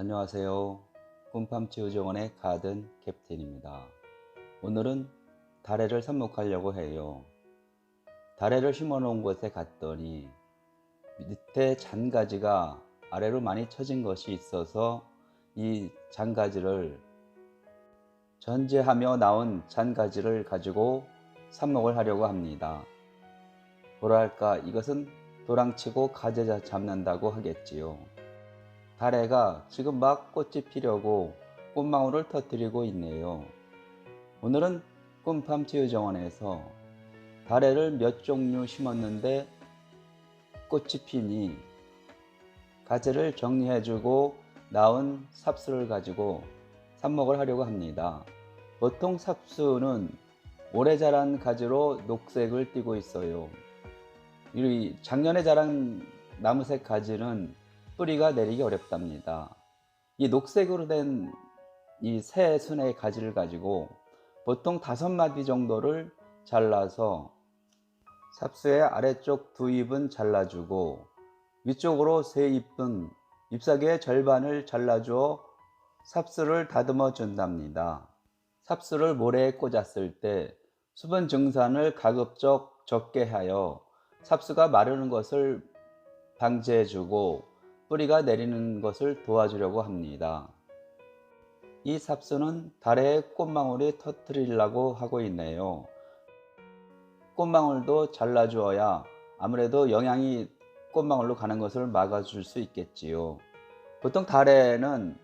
안녕하세요. 꿈팜치유정원의 가든 캡틴입니다. 오늘은 다래를 삽목하려고 해요. 다래를 심어 놓은 곳에 갔더니 밑에 잔가지가 아래로 많이 처진 것이 있어서 이 잔가지를 전제하며 나온 잔가지를 가지고 삽목을 하려고 합니다. 뭐랄까 이것은 도랑치고 가재 잡는다고 하겠지요. 다래가 지금 막 꽃이 피려고 꽃망울을 터뜨리고 있네요. 오늘은 꿈팜 치유정원에서 다래를 몇 종류 심었는데 꽃이 피니 가지를 정리해주고 나온 삽수를 가지고 삽목을 하려고 합니다. 보통 삽수는 오래 자란 가지로 녹색을 띠고 있어요. 이 작년에 자란 나무색 가지는 뿌리가 내리기 어렵답니다. 이 녹색으로 된 이 새 순의 가지를 가지고 보통 다섯 마디 정도를 잘라서 삽수의 아래쪽 두 잎은 잘라주고 위쪽으로 세 잎은 잎사귀의 절반을 잘라주어 삽수를 다듬어 준답니다. 삽수를 모래에 꽂았을 때 수분 증산을 가급적 적게 하여 삽수가 마르는 것을 방지해주고 뿌리가 내리는 것을 도와주려고 합니다. 이 삽수는 달에 꽃망울이 터트리려고 하고 있네요. 꽃망울도 잘라주어야 아무래도 영양이 꽃망울로 가는 것을 막아줄 수 있겠지요. 보통 달에는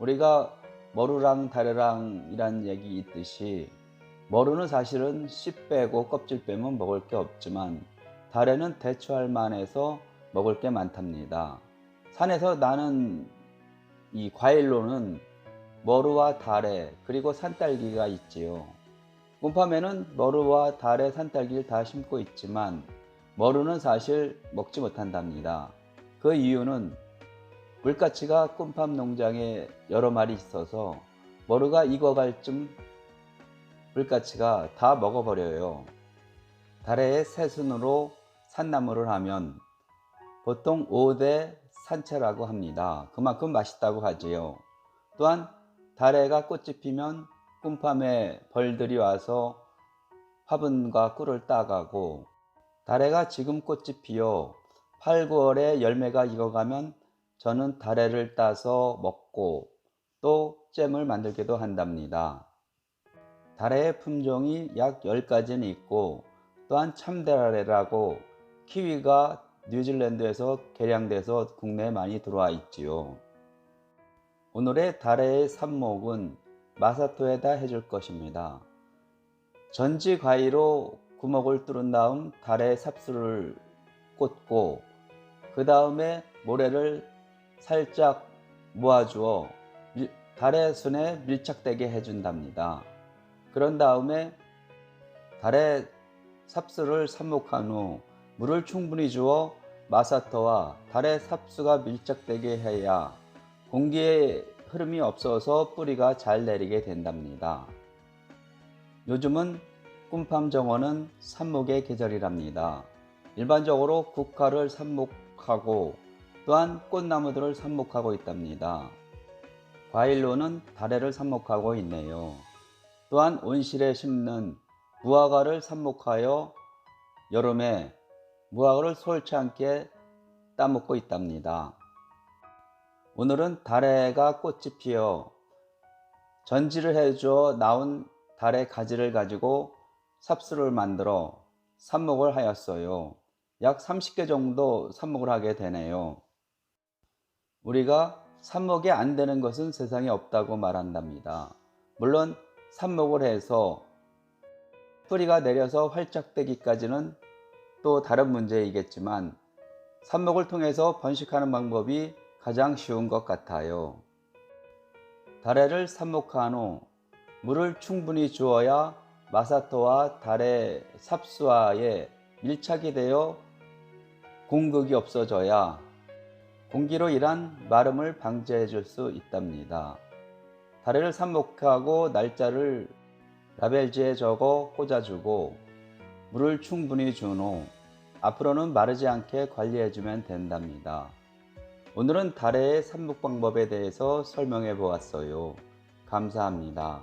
우리가 머루랑 다래랑이란 얘기 있듯이 머루는 사실은 씨 빼고 껍질 빼면 먹을 게 없지만 달에는 대처할 만해서 먹을 게 많답니다. 산에서 나는 이 과일로는 머루와 다래 그리고 산딸기가 있지요. 꿈팜에는 머루와 다래, 산딸기를 다 심고 있지만 머루는 사실 먹지 못한답니다. 그 이유는 물가치가 꿈팜 농장에 여러 마리 있어서 머루가 익어갈 쯤 물가치가 다 먹어버려요. 다래의 새순으로 산나물을 하면 보통 5대 산채라고 합니다. 그만큼 맛있다고 하지요. 또한 다래가 꽃이 피면 꿈팜에 벌들이 와서 화분과 꿀을 따가고 다래가 지금 꽃이 피어 8, 9월에 열매가 익어가면 저는 다래를 따서 먹고 또 잼을 만들기도 한답니다. 다래의 품종이 약 10가지는 있고 또한 참다래라고 키위가 뉴질랜드에서 개량돼서 국내에 많이 들어와 있지요. 오늘의 다래의 삽목은 마사토에다 해줄 것입니다. 전지 가위로 구멍을 뚫은 다음 다래 삽수를 꽂고 그 다음에 모래를 살짝 모아주어 다래 순에 밀착되게 해준답니다. 그런 다음에 다래 삽수를 삽목한 후 물을 충분히 주어 마사토와 달의 삽수가 밀착되게 해야 공기의 흐름이 없어서 뿌리가 잘 내리게 된답니다. 요즘은 꿈팜 정원은 삽목의 계절이랍니다. 일반적으로 국화를 삽목하고 또한 꽃나무들을 삽목하고 있답니다. 과일로는 다래를 삽목하고 있네요. 또한 온실에 심는 무화과를 삽목하여 여름에 무화과를 솔지 않게 따먹고 있답니다. 오늘은 다래가 꽃이 피어 전지를 해주어 나온 다래 가지를 가지고 삽수를 만들어 삽목을 하였어요. 약 30개 정도 삽목을 하게 되네요. 우리가 삽목이 안 되는 것은 세상에 없다고 말한답니다. 물론 삽목을 해서 뿌리가 내려서 활짝 되기까지는 또 다른 문제이겠지만 삽목을 통해서 번식하는 방법이 가장 쉬운 것 같아요. 다래를 삽목한 후 물을 충분히 주어야 마사토와 다래 삽수화에 밀착이 되어 공극이 없어져야 공기로 인한 마름을 방지해 줄 수 있답니다. 다래를 삽목하고 날짜를 라벨지에 적어 꽂아주고 물을 충분히 준 후 앞으로는 마르지 않게 관리해주면 된답니다. 오늘은 달의 삽목 방법에 대해서 설명해 보았어요. 감사합니다.